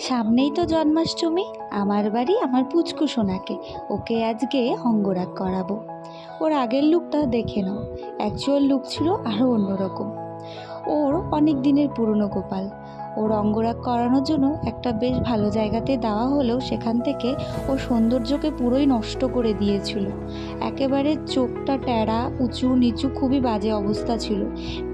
সামনেই তো জন্মাষ্টমী, আমার বাড়ি আমার পুচকু সোনাকে, ওকে আজকে অঙ্গরাগ করাবো। ওর আগের লুকটা দেখে নাও অ্যাকচুয়াল লুক ছিল আরও অন্যরকম। ওর অনেক দিনের পুরনো গোপাল ওর অঙ্গরাগ করানোর জন্য একটা বেশ ভালো জায়গাতে দেওয়া হলেও সেখান থেকে ও সৌন্দর্যকে পুরোই নষ্ট করে দিয়েছিল। একেবারে চোখটা ট্যাড়া উঁচু নিচু খুবই বাজে অবস্থা ছিল।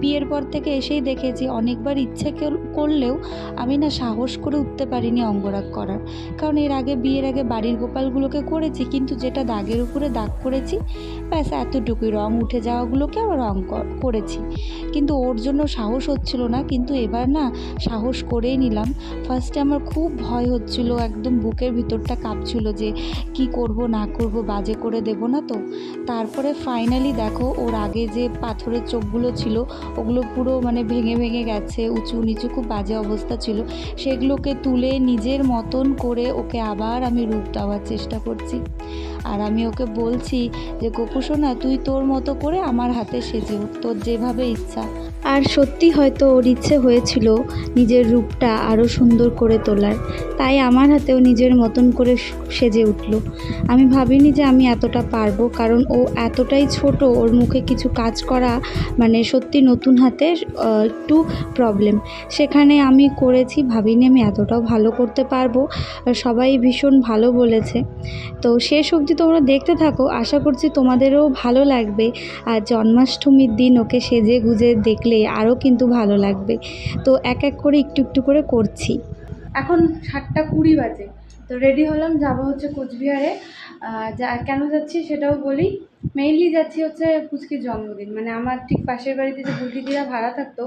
বিয়ের পর থেকে এসেই দেখেছি অনেকবার ইচ্ছে করলেও আমি না সাহস করে উঠতে পারিনি অঙ্গরাগ করার। কারণ এর আগে বিয়ের আগে বাড়ির গোপালগুলোকে করেছি, কিন্তু যেটা দাগের উপরে দাগ করেছি, ব্যাস এতটুকুই রং উঠে যাওয়াগুলোকে আবার রং করেছি। কিন্তু ওর জন্য সাহস হচ্ছিল না, কিন্তু এবার না সাহস করেই নিলাম। ফার্স্টে আমার খুব ভয় হচ্ছিল, একদম বুকের ভিতরটা কাঁপছিল যে কি করব, না করব, বাজে করে দেব না তো। তারপরে ফাইনালি দেখো, ওর আগে যে পাথরের চোখগুলো ছিল, ওগুলো পুরো মানে ভেঙে ভেঙে গেছে, উঁচু নিচু খুব বাজে অবস্থা ছিল। সেগুলোকে তুলে নিজের মতন করে ওকে আবার আমি রূপ দেওয়ার চেষ্টা করছি। আর আমি ওকে বলছি যে গোপুসোনা তুই তোর মতো করে আমার হাতে সেজে উঠ, তোর যেভাবে ইচ্ছা। আর সত্যি হয়তো ওর ইচ্ছে হয়েছিল নিজের রূপটা আরও সুন্দর করে তোলার। তাই আমার হাতেও নিজের মতন করে সেজে উঠল। আমি ভাবিনি যে আমি এতটা পারব, কারণ ও এতটাই ছোট, ওর মুখে কিছু কাজ করা মানে সত্যি নতুন হাতে একটু প্রবলেম সেখানে আমি করেছি, ভাবিনি আমি এতটাও ভালো করতে পারব। সবাই ভীষণ ভালো বলেছে। তো শেষ অবধি তোমরা দেখতে থাকো, আশা করছি তোমাদেরও ভালো লাগবে। আর জন্মাষ্টমীর দিন ওকে সেজে গুজে দেখলে আরও কিন্তু ভালো লাগবে। তো এক এক করে একটু একটু করে করছি। এখন সাতটা কুড়ি বাজে। তো রেডি হলাম, যাব হচ্ছে কোচবিহারে। যা, কেন যাচ্ছি সেটাও বলি। মেইনলি যাচ্ছি হচ্ছে পুচকির জন্মদিন। মানে আমার ঠিক পাশের বাড়িতে যে বুলটিদিরা ভাড়া থাকতো,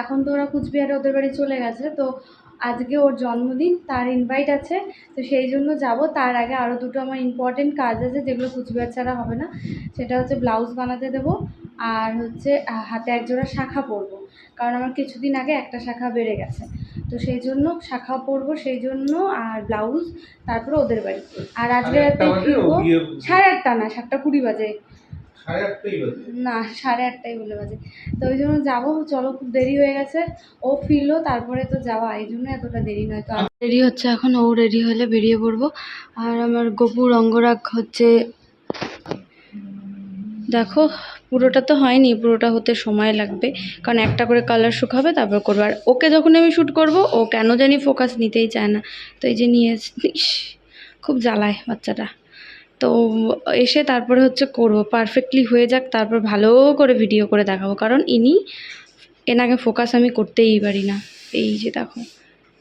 এখন তো ওরা কুচবিহারে ওদের বাড়ি চলে গেছে। তো আজকে ওর জন্মদিন তার ইনভাইট আছে তো সেই জন্য যাব। তার আগে আরও দুটো আমার ইম্পর্টেন্ট কাজ আছে যেগুলো কুচবিহার ছাড়া হবে না। সেটা হচ্ছে ব্লাউজ বানাতে দেবো আর হচ্ছে হাতে একজোড়া শাখা পরবো। কারণ আমার কিছুদিন আগে একটা শাখা বেড়ে গেছে। তো সেই জন্য শাখা পরবো সেই জন্য আর ব্লাউজ তারপরে ওদের বাড়ি। আর আজকে সাড়ে রাতে আটটা ফিরবো সাড়ে আটটা না সাতটা কুড়ি বাজে। না, সাড়ে আটটাই বলে বাজে। তো ওই জন্য যাব, চলো খুব দেরি হয়ে গেছে। ও ফিরলো, তারপরে তো যাওয়া, এই জন্য এতটা দেরি নয়। তো দেরি হচ্ছে এখন, ও রেডি হলে বেরিয়ে পড়ব। আর আমার গপুর অঙ্গরাগ হচ্ছে, দেখো, পুরোটা তো হয়নি, পুরোটা হতে সময় লাগবে। কারণ একটা করে কালার শুকাবে, তারপর করব। আর ওকে যখন আমি শ্যুট করব, ও কেন জানি ফোকাস নিতেই চায় না। তো এই যে নিয়ে খুব জ্বালায় বাচ্চাটা। তো এসে তারপরে হচ্ছে করব। পারফেক্টলি হয়ে যাক, তারপর ভালো করে ভিডিও করে দেখাবো। কারণ ইনি এনাকে ফোকাস আমি করতেই পারি না। এই যে দেখো,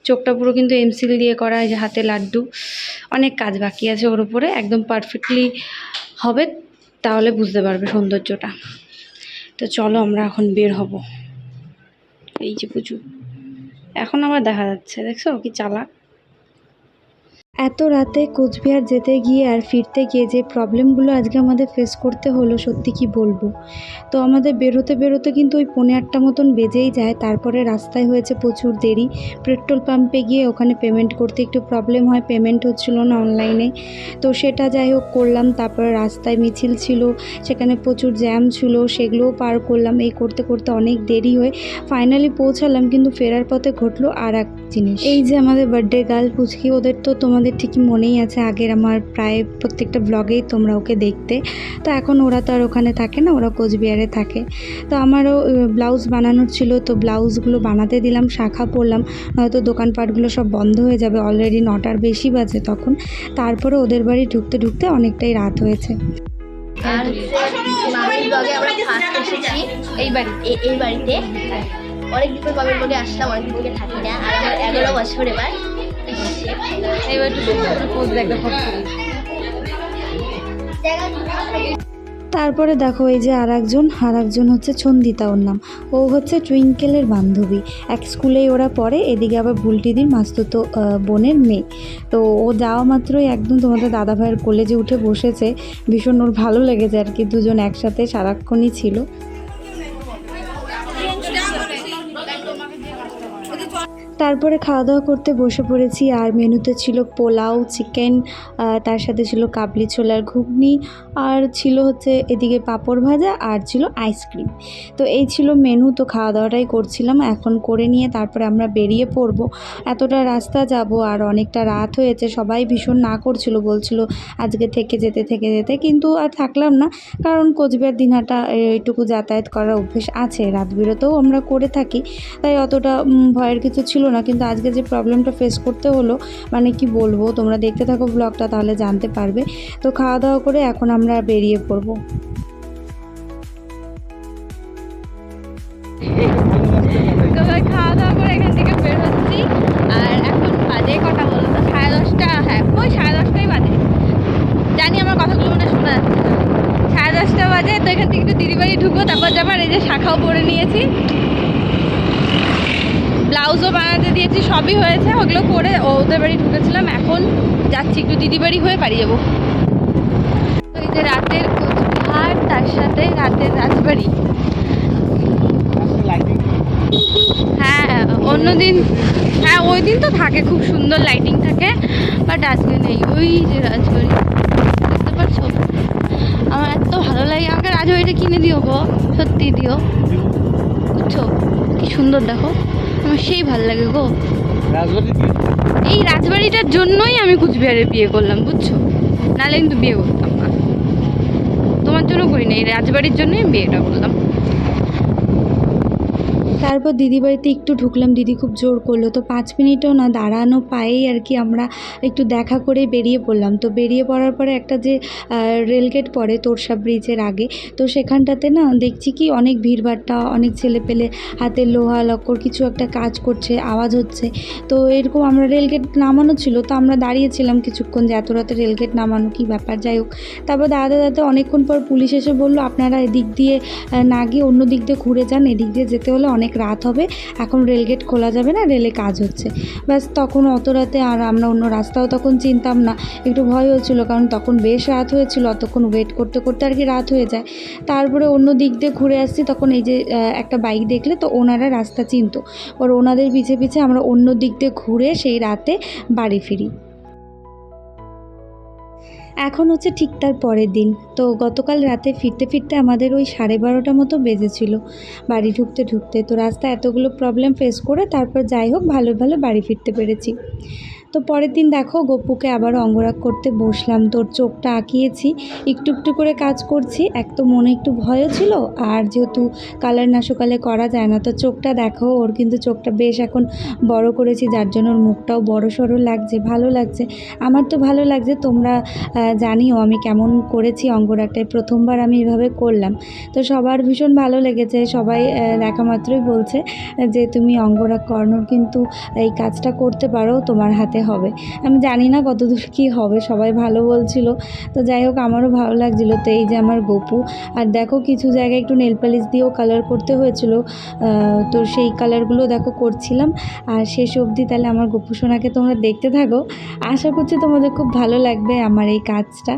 চোখটা পুরো কিন্তু এমসিল দিয়ে করা যে হাতে লাড্ডু। অনেক কাজ বাকি আছে ওর উপরে, একদম পারফেক্টলি হবে, তাহলে বুঝতে পারবে সৌন্দর্যটা। তো চলো আমরা এখন বের হব। এই যে পুজো। এখন আবার দেখা যাচ্ছে, দেখছ কি চালাক? এত রাতে কোচবিহার যেতে গিয়ে আর ফিরতে গিয়ে যে প্রবলেমগুলো আজকে আমাদের ফেস করতে হলো, সত্যি কি বলব? তো আমাদের বেরোতে বেরোতে কিন্তু ওই পৌনে আটটা মতন বেজেই যায়। তারপরে রাস্তায় হয়েছে প্রচুর দেরি। পেট্রোল পাম্পে গিয়ে ওখানে পেমেন্ট করতে একটু প্রবলেম হয় পেমেন্ট হচ্ছিল না অনলাইনে তো সেটা যাই হোক করলাম, তারপরে রাস্তায় মিছিল ছিল, সেখানে প্রচুর জ্যাম ছিল, সেগুলোও পার করলাম। এই করতে করতে অনেক দেরি হয়ে ফাইনালি পৌঁছালাম, কিন্তু ফেরার পথে ঘটলো আর এক জিনিস। এই যে আমাদের বার্থডে গার্ল পুচকি, ওদের তো তোমাদের ঠিকই মনেই আছে, আগের আমার প্রায় প্রত্যেকটা ব্লগেই তোমরা ওকে দেখতে। তো এখন ওরা তো আর ওখানে থাকে না, ওরা কোচবিহারে থাকে। তো আমারও ব্লাউজ বানানোর ছিল, তো ব্লাউজগুলো বানাতে দিলাম, শাখা পরলাম। নয়তো দোকানপাটগুলো সব বন্ধ হয়ে যাবে অলরেডি নটার বেশি বাজে তখন। তারপরে ওদের বাড়ি ঢুকতে ঢুকতে অনেকটাই রাত হয়েছে। এই বাড়িতে। আসলাম অনেক দিন থেকে থাকি না, আর আমার এগারো বছর এবার। তারপরে দেখো এই যে আর একজন আর একজন হচ্ছে ছন্দিতা ওর নাম। ও হচ্ছে টুইঙ্কেলের বান্ধবী। এক স্কুলেই ওরা পড়ে, এদিকে আবার বুলটিদির মাস্তুতো বোনের মেয়ে। তো ও যাওয়া মাত্রই একদম তোমাদের দাদা ভাইয়ের কলেজে উঠে বসেছে। ভীষণ ওর ভালো লেগেছে আর কি, দুজন একসাথে সারাক্ষণই ছিল। তারপরে খাওয়া দাওয়া করতে বসে পড়েছি। আর মেনুতে ছিল পোলাও, চিকেন তার সাথে ছিল কাবলি ছোলার ঘুগনি, আর ছিল হচ্ছে এদিকে পাঁপড় ভাজা, আর ছিল আইসক্রিম। তো এই ছিল মেনু, তো খাওয়া দাওয়াটাই করছিলাম। এখন করে নিয়ে তারপরে আমরা বেরিয়ে পড়ব। এতটা রাস্তা যাব, আর অনেকটা রাত হয়েছে। সবাই ভীষণ না করছিল, বলছিল আজকে থেকে যেতে থেকে যেতে। কিন্তু আর থাকলাম না, কারণ কোচবিহার দিনহাটা এইটুকু যাতায়াত করার অভ্যেস আছে। রাত বিরতেও আমরা করে থাকি, তাই অতটা ভয়ের কিছু ছিল না, কিন্তু আজকে যে প্রবলেমটা ফেস করতে হলো মানে কি বলব, তোমরা দেখতে থাকো ব্লগটা তাহলে জানতে পারবে। তো খাওয়া দাওয়া করে এখন আমরা বেরিয়ে পড়ব। খাওয়া দাওয়া করে এখান থেকে আর এখন বাজে তো? সাড়ে দশটা হ্যাঁ ওই সাড়ে বাজে। জানি আমার কথাগুলো মনে শোনা সাড়ে দশটা বাজে, তো এখান থেকে একটু দিদি বাড়ি ঢুকবো, তারপর যাবার এই যে শাখাও পরে নিয়েছি। ব্লাউজও বানাতে দিয়েছি, সবই হয়েছে, ওগুলো করে ওদের বাড়ি ঢুকেছিলাম। এখন যাচ্ছি, একটু দিদি বাড়ি হয়ে বাড়ি যাব। এই যে রাতের কোচবিহার তার সাথে রাতের রাজবাড়ি। হ্যাঁ অন্যদিন হ্যাঁ ওই দিন তো থাকে, খুব সুন্দর লাইটিং থাকে বাট আজকে নেই। ওই যে রাজবাড়ি বুঝতে পারছ আমার এত ভালো লাগে, আমাকে রাজবাড়িটা কিনে দিও গো, সত্যি দিও। বুঝছ? কি সুন্দর দেখো। আমার সেই ভালো লাগে গো। এই রাজবাড়িটার জন্যই আমি কুচবিহারে বিয়ে করলাম বুঝছ? নাহলে কিন্তু বিয়ে করতাম না। তোমার জন্য করি না এই রাজবাড়ির জন্যই আমি বিয়েটা করলাম। তারপর দিদি বাড়িতে একটু ঢুকলাম। দিদি খুব জোর করল। তো পাঁচ মিনিটও না, দাঁড়ানো পায়েই আর কি আমরা একটু দেখা করে বেরিয়ে পড়লাম। তো বেরিয়ে পড়ার পরে একটা যে রেলগেট পড়ে তোরসা ব্রিজের আগে, তো সেখানটাতে না দেখছি কি অনেক ভিড়ভাট্টা, অনেক ছেলে পেলে হাতে লোহা, লক্কর কিছু একটা কাজ করছে, আওয়াজ হচ্ছে। তো এরকম আমরা রেলগেট নামানো ছিল, তো আমরা দাঁড়িয়েছিলাম কিছুক্ষণ যে এত রাতে রেলগেট নামানো কী ব্যাপার, যাই হোক। তারপর দাঁড়াতে দাঁড়াতে অনেকক্ষণ পর পুলিশ এসে বলল, আপনারা এদিক দিয়ে না গিয়ে অন্য দিক দিয়ে ঘুরে যান, এদিক দিয়ে যেতে হলে অনেক রাত হবে, এখন রেলগেট খোলা যাবে না রেলে কাজ হচ্ছে। ব্যাস, তখন অত রাতে আর আমরা অন্য রাস্তাও তখন চিনতাম না। একটু ভয় হচ্ছিল, কারণ তখন বেশ রাত হয়েছিল, অতক্ষণ ওয়েট করতে করতে আর কি রাত হয়ে যায়। তারপরে অন্য দিক দিয়ে ঘুরে আসছি, তখন এই যে একটা বাইক দেখলে তো ওনারা রাস্তা চিনতো। ওর ওনাদের পিছে পিছে আমরা অন্য দিক দিয়ে ঘুরে সেই রাতে বাড়ি ফিরি। এখন হচ্ছে ঠিক তার পরের দিন। তো গতকাল রাতে ফিরতে ফিরতে আমাদের ওই সাড়ে বারোটা মতো বেজেছিল বাড়ি ঢুকতে ঢুকতে। তো রাস্তা এতগুলো প্রবলেম ফেস করে তারপর যাই হোক ভালো ভালো বাড়ি ফিরতে পেরেছি। তো পরের দিন দেখো গপুকে আবার অঙ্গরাগ করতে বসলাম। তোর চোখটা আঁকিয়েছি, একটু একটু করে কাজ করছি। এক তো মনে একটু ভয়ও ছিল, আর যেহেতু কালার না সকালে করা যায় না, তো চোখটা দেখো, ওর কিন্তু চোখটা বেশ এখন বড় করেছি, যার জন্য ওর মুখটাও বড় সড়ো লাগছে, ভালো লাগছে। আমার তো ভালো লাগছে, তোমরা জানিও আমি কেমন করেছি অঙ্গরাগটায় প্রথমবার আমি এভাবে করলাম। তো সবার ভীষণ ভালো লেগেছে, সবাই দেখা মাত্রই বলছে যে তুমি অঙ্গরাগ করানোর কিন্তু এই কাজটা করতে পারো, তোমার হাতে হবে। আমি জানি না কতদূর কী হবে, সবাই ভালো বলছিল। তো যাই হোক, আমারও ভালো লাগছিল। তো এই যে আমার গপু, আর দেখো কিছু জায়গায় একটু নেল পালিশ দিয়েও কালার করতে হয়েছিল। তো সেই কালারগুলো দেখো করছিলাম। আর শেষ অবধি তাহলে আমার গপু সোনাকে তোমরা দেখতে থাকো। আশা করছি তোমাদের খুব ভালো লাগবে আমার এই কাজটা।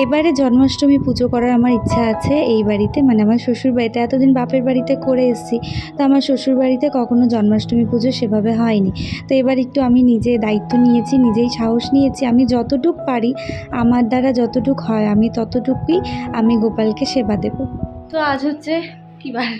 এবারে জন্মাষ্টমী পুজো করার আমার ইচ্ছা আছে এই বাড়িতে। মানে আমার শ্বশুর বাড়িতে এতদিন বাপের বাড়িতে করে এসেছি। তো আমার শ্বশুর বাড়িতে কখনো জন্মাষ্টমী পুজো সেভাবে হয়নি। তো এবার একটু আমি নিজে দায়িত্ব নিয়েছি, নিজেই সাহস নিয়েছি। আমি যতটুক পারি, আমার দ্বারা যতটুক হয়, আমি ততটুকুই আমি গোপালকে সেবা দেব। তো আজ হচ্ছে কী বার?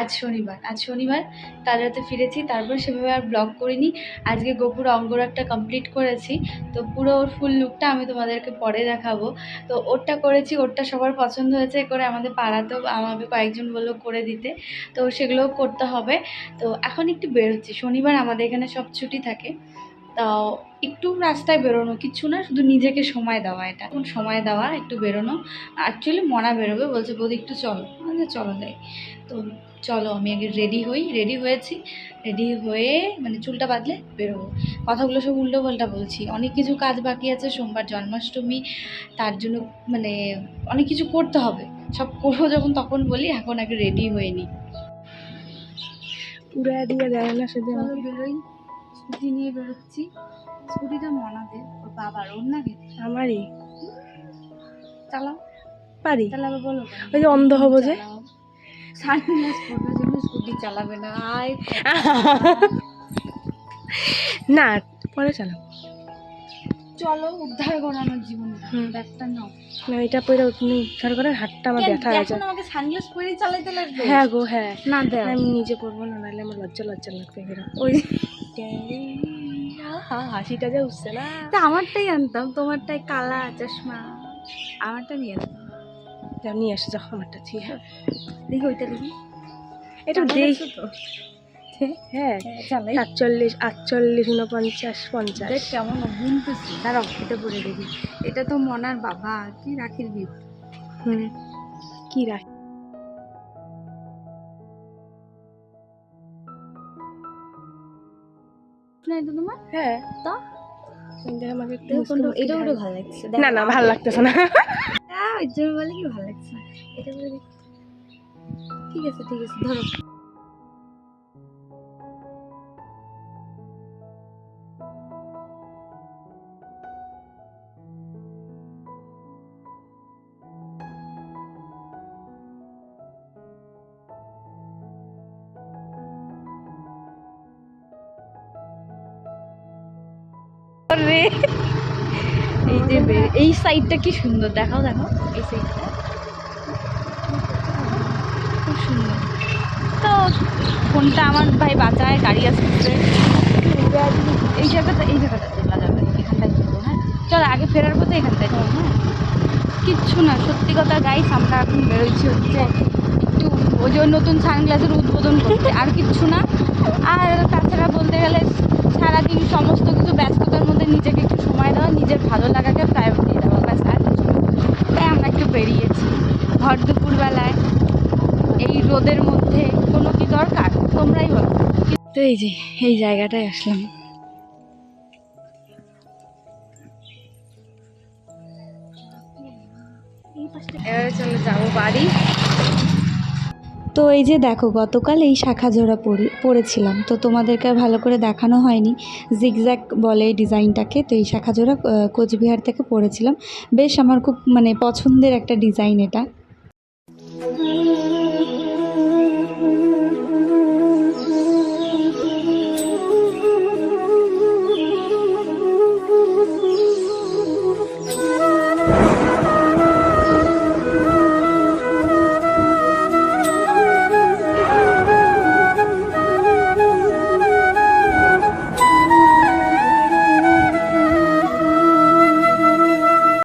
আজ শনিবার আজ শনিবার কাল রাতে ফিরেছি, তারপর সেভাবে আর ব্লগ করিনি। আজকে গোপুর অঙ্গরাগটা কমপ্লিট করেছি, তো পুরো ওর ফুল লুকটা আমি তোমাদেরকে পরে দেখাবো। তো ওরটা করেছি, ওরটা সবার পছন্দ হয়েছে করে আমাদের পাড়াতেও আমাকে কয়েকজন বলল করে দিতে, তো সেগুলোও করতে হবে। তো এখন একটু বেরোচ্ছি, শনিবার আমাদের এখানে সব ছুটি থাকে তাও একটু রাস্তায় বেরোনো, কিছু না, শুধু নিজেকে সময় দেওয়া এটা। এখন সময় দেওয়া, একটু বেরোনো অ্যাকচুয়ালি মনা বেরোবে, বলছে বৌদি একটু চলো চলো যাই। তো চলো আমি আগে রেডি হই রেডি হয়েছি। রেডি হয়ে মানে চুলটা বাঁধলে বেরোবো। কথাগুলো সব উল্টো পাল্টা বলছি। অনেক কিছু কাজ বাকি আছে সোমবার জন্মাষ্টমী তার জন্য মানে অনেক কিছু করতে হবে। সব করব যখন তখন বলি এখন আগে রেডি হয়ে নিই দিয়ে বেরোই। স্কুটি নিয়ে বেরোচ্ছি। স্কুটিটা মনাদের ওর বাবার ওর না আমারই। চালাও। পারি। তাহলে আবার বলো। ওই যে অন্ধ হব যে। সানগ্লাস পরবে যেন স্কুটি চালাবে না আয়। না পরে চালাও চলো উদ্ধার করো আমার জীবন। ব্যাগটা নাও। না এটা পরে তুমি উদ্ধার করে হাতটা আমার ব্যথা হয়ে যায়। আমাকে সানগ্লাস পরে চালাতে লাগবে? হ্যাঁ গো হ্যাঁ। না আমি নিজে পড়ব না নাহলে আমার লজ্জা লজ্জা লাগবে ওই হাসিটা যে উঠছে না। তা আমারটাই আনতাম তোমারটাই কালা চশমা আমারটা নিয়ে এলাম যাও নিয়ে আসো যাও আমারটা ঠিক হ্যাঁ দেখি ওইটা দেখি। এটা দেখ হ্যাঁ চালাই আটচল্লিশ উনপঞ্চাশ পঞ্চাশ। কেমন গুনতেছি দাঁড়াও এটা পরে দেখি। এটা তো মনার বাবা কি রাখির গিফট? হুম কি রাখ না এটা তোমার? হ্যাঁ। তো? কিন্তু আমাকে একটু ভালো লাগছে। না না ভালো লাগতেছে না। ওই জন্য বলে কি ভালো লাগছে এটা ঠিক আছে ঠিক আছে ধরো। রে এই যে এই সাইডটা কি সুন্দর, দেখাও দেখাও। এই সাইডটা খুব সুন্দর। তো ফোনটা আমার ভাই বাঁচায়, গাড়ি আসতেছে এই জায়গাটা এই জায়গাটা তোলা যাবে এখানটায় তুলবো হ্যাঁ। চল, আগে ফেরার পথে এখানটায় তুলবো হ্যাঁ। কিচ্ছু না, সত্যি কথা গাইস আমরা এখন বেরোচ্ছি হচ্ছে একটু ওই যে নতুন সানগ্লাসের উদ্বোধন করতে, আর কিচ্ছু না। আর তাছাড়া বলতে গেলে সারাদিন সমস্ত কিছু ব্যস্ততার মধ্যে নিজেকে একটু সময় দেওয়া নিজের ভালো লাগাকে প্রায়োরিটি দেওয়া ব্যাস, আর। তাই আমরা একটু বেরিয়েছি ভর দুপুরবেলায়, এই রোদের মধ্যে, কোনো কি দরকার? তোমরাই বলো। তো এই যে, এই জায়গাটায় আসলাম। এবারে চলে যাব বাড়ি। তো এই যে দেখো, গতকাল এই শাখা জোড়া পরে পরেছিলাম তো তোমাদেরকে ভালো করে দেখানো হয়নি। জিগজ্যাক বলে ডিজাইনটাকে, তো এই শাখা জোড়া কোচবিহার থেকে পরেছিলাম বেশ আমার খুব মানে পছন্দের একটা ডিজাইন এটা।